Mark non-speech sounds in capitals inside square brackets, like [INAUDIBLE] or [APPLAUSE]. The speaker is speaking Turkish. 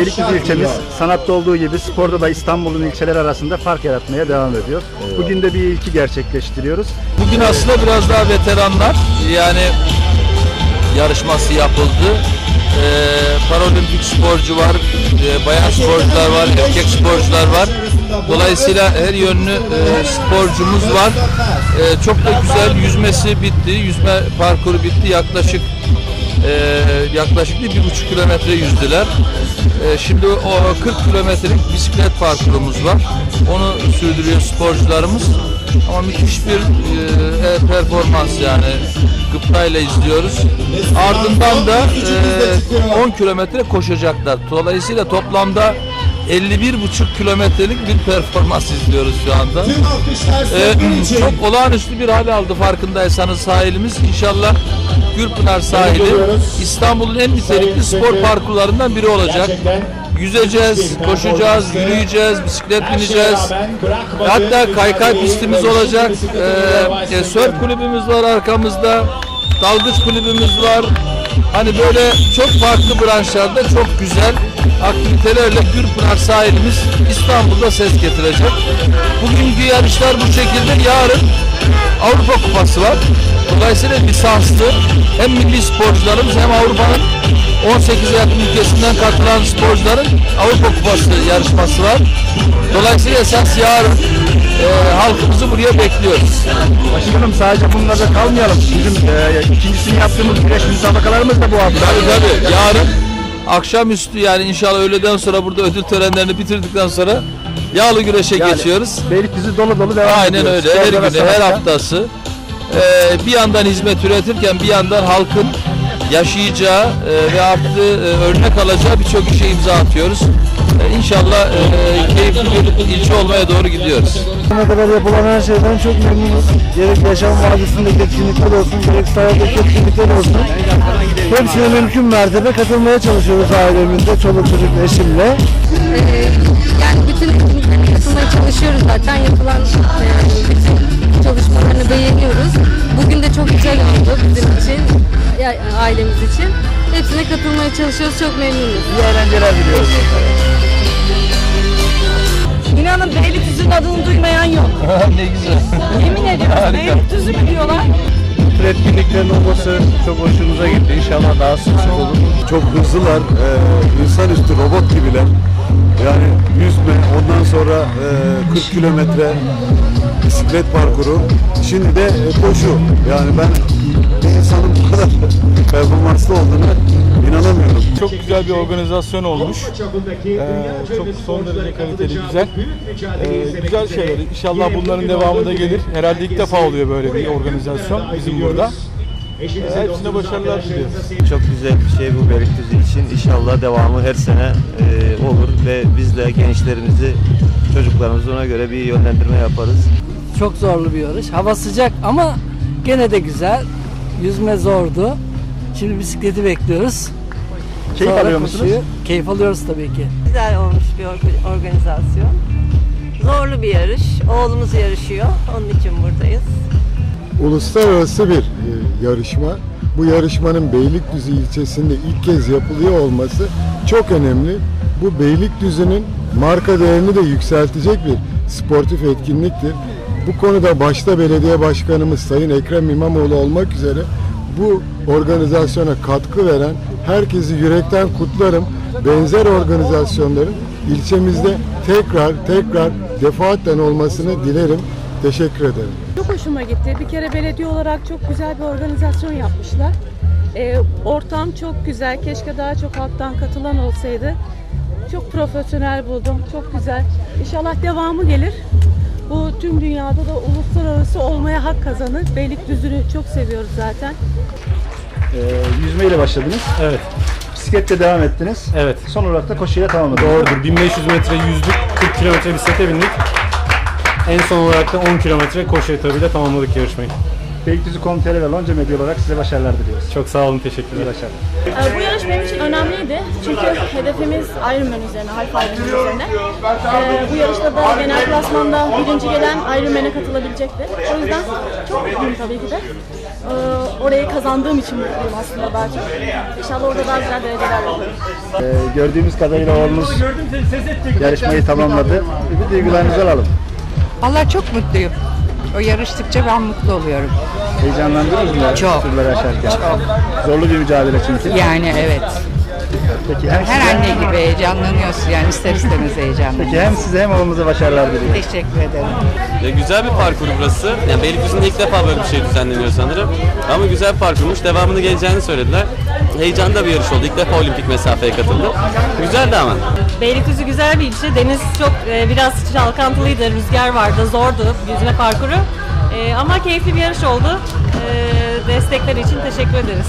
Beylikdüzü ilçemiz sanatta olduğu gibi sporda da İstanbul'un ilçeleri arasında fark yaratmaya devam ediyor. Bugün de bir ilki gerçekleştiriyoruz. Bugün aslında biraz daha veteranlar yani yarışması yapıldı. Ee, paralimpik sporcu var, e, bayan sporcular var, erkek sporcular var. Dolayısıyla her yönlü e, sporcumuz var. E, çok da güzel yüzmesi bitti, yüzme parkuru bitti. Yaklaşık e, yaklaşık bir, buçuk kilometre yüzdüler. E, şimdi o 40 kilometrelik bisiklet parkurumuz var. Onu sürdürüyor sporcularımız. Ama müthiş bir e, performans yani gıptayla izliyoruz. Ardından da e, 10 kilometre koşacaklar. Dolayısıyla toplamda 51,5 kilometrelik bir performans izliyoruz şu anda. Ee, çok olağanüstü bir hal aldı farkındaysanız sahilimiz. İnşallah Gürpınar sahili İstanbul'un en nitelikli spor parkurlarından biri olacak. Yüzeceğiz, koşacağız, yürüyeceğiz, bisiklet bineceğiz. Hatta kaykay pistimiz olacak. Ee, e, surf kulübümüz var arkamızda. Dalgıç kulübümüz var. Hani böyle çok farklı branşlarda çok güzel aktivitelerle Gürpınar sahilimiz İstanbul'da ses getirecek. Bugünkü yarışlar bu şekilde. Yarın Avrupa Kupası var. Dolayısıyla lisanslı hem milli sporcularımız hem Avrupa'nın 18 yakın ülkesinden katılan sporcuların Avrupa Kupası yarışması var. Dolayısıyla esas yarın e, halkımızı buraya bekliyoruz. Başkanım sadece bunlarda kalmayalım. Bizim e, ikincisini yaptığımız güreş müsabakalarımız da bu hafta. Tabii tabii. Yarın akşamüstü yani inşallah öğleden sonra burada ödül törenlerini bitirdikten sonra yağlı güreşe Yani geçiyoruz. Beylikdüzü dolu dolu devam Aynen ediyor. öyle. Her ve günü, her haftası. Ee, bir yandan hizmet üretirken bir yandan halkın yaşayacağı e, ve artı e, örnek alacağı birçok işe imza atıyoruz. E, İnşallah e, keyifli bir ilçe olmaya doğru gidiyoruz. Ne kadar yapılan her şeyden çok memnunuz. Gerek yaşam vadisindeki etkinlikler olsun, gerek sahadaki etkinlikler olsun. Hepsine mümkün mertebe katılmaya çalışıyoruz ailemizde, çoluk çocuk, eşimle. Ee, yani bütün etkinliklere katılmaya çalışıyoruz zaten yapılan e, çok güzel oldu bizim için, ya- ailemiz için. Hepsine katılmaya çalışıyoruz, çok memnunuz. İyi eğlenceler diliyoruz. İnanın Beylikdüzü'nün adını duymayan yok. [LAUGHS] ne güzel. Yemin ediyorum Beylikdüzü mü diyorlar? Olması çok hoşumuza gitti. İnşallah daha sık sık olur. Çok hızlılar, e, insanüstü robot gibiler. Yani yüzme, ondan sonra e, 40 kilometre bisiklet parkuru, şimdi de e, koşu. Yani ben bir insanın bu kadar [LAUGHS] performanslı olduğunu inanamıyorum. Çok güzel bir organizasyon olmuş. Ee, çok son derece kaliteli, güzel. Ee, güzel şeyler. İnşallah bunların devamı da gelir. Herhalde ilk defa oluyor böyle bir organizasyon bizim burada. Ee, hepsine başarılar diliyoruz. Çok güzel bir şey bu Beylikdüzü için. İnşallah devamı her sene e, olur ve biz de gençlerimizi, çocuklarımızı ona göre bir yönlendirme yaparız. Çok zorlu bir yarış. Hava sıcak ama gene de güzel. Yüzme zordu. Şimdi bisikleti bekliyoruz. Keyif Sonra alıyor musunuz? koşuyu. Keyif alıyoruz tabii ki. Güzel olmuş bir orga- organizasyon. Zorlu bir yarış. Oğlumuz yarışıyor. Onun için buradayız. Uluslararası bir e, yarışma. Bu yarışmanın Beylikdüzü ilçesinde ilk kez yapılıyor olması çok önemli. Bu Beylikdüzü'nün marka değerini de yükseltecek bir sportif etkinliktir. Bu konuda başta belediye başkanımız Sayın Ekrem İmamoğlu olmak üzere bu organizasyona katkı veren herkesi yürekten kutlarım. Benzer organizasyonların ilçemizde tekrar tekrar defaatten olmasını dilerim. Teşekkür ederim. Çok hoşuma gitti. Bir kere belediye olarak çok güzel bir organizasyon yapmışlar. Ee, ortam çok güzel. Keşke daha çok halktan katılan olsaydı. Çok profesyonel buldum. Çok güzel. İnşallah devamı gelir. Bu tüm dünyada da uluslararası olmaya hak kazanır. Beylikdüzü'nü çok seviyoruz zaten. E, yüzmeyle başladınız. Evet, Bisikletle devam ettiniz. evet. Son olarak da koşuyla tamamladınız. Doğrudur. 1500 metre yüzdük, 40 kilometre bisiklete bindik. En son olarak da 10 kilometre koşu etabıyla tamamladık yarışmayı. Beylikdüzü Komiteli ve Lonca Medya olarak size başarılar diliyoruz. Çok sağ olun, İyi teşekkürler. başarılar. Ee, Bu yarış benim için önemliydi. Çünkü hedefimiz Ironman üzerine, halk Ironman üzerine. Ee, bu yarışta da genel klasmanda birinci gelen Ironman'e katılabilecekti. O yüzden çok mutluyum tabii ki de. Ee, orayı kazandığım için mutluyum aslında daha çok. İnşallah orada daha güzel dereceler yaparım. Ee, gördüğümüz kadarıyla oğlunuz yarışmayı tamamladı. Bir duygularınızı alalım. Vallahi çok mutluyum. O yarıştıkça ben mutlu oluyorum. Heyecanlandınız mı Çok. turları aşarken? Zorlu bir mücadele çünkü. Yani evet. Peki hem, Her size, anne gibi heyecanlanıyorsun yani ister istemez heyecanlanıyorsun. peki hem size hem oğlunuza başarılar diliyorum. Teşekkür ederim. Ya güzel bir parkur burası. Yani Beylikdüzü'nde ilk defa böyle bir şey düzenleniyor sanırım. Ama güzel parkurmuş. Devamını geleceğini söylediler. Heyecanlı da bir yarış oldu. İlk defa olimpik mesafeye katıldı. Güzeldi ama. Beylikdüzü güzel bir ilçe. Deniz çok e, biraz çalkantılıydı, rüzgar vardı, zordu yüzme parkuru. E, ama keyifli bir yarış oldu. E, destekleri için teşekkür ederiz.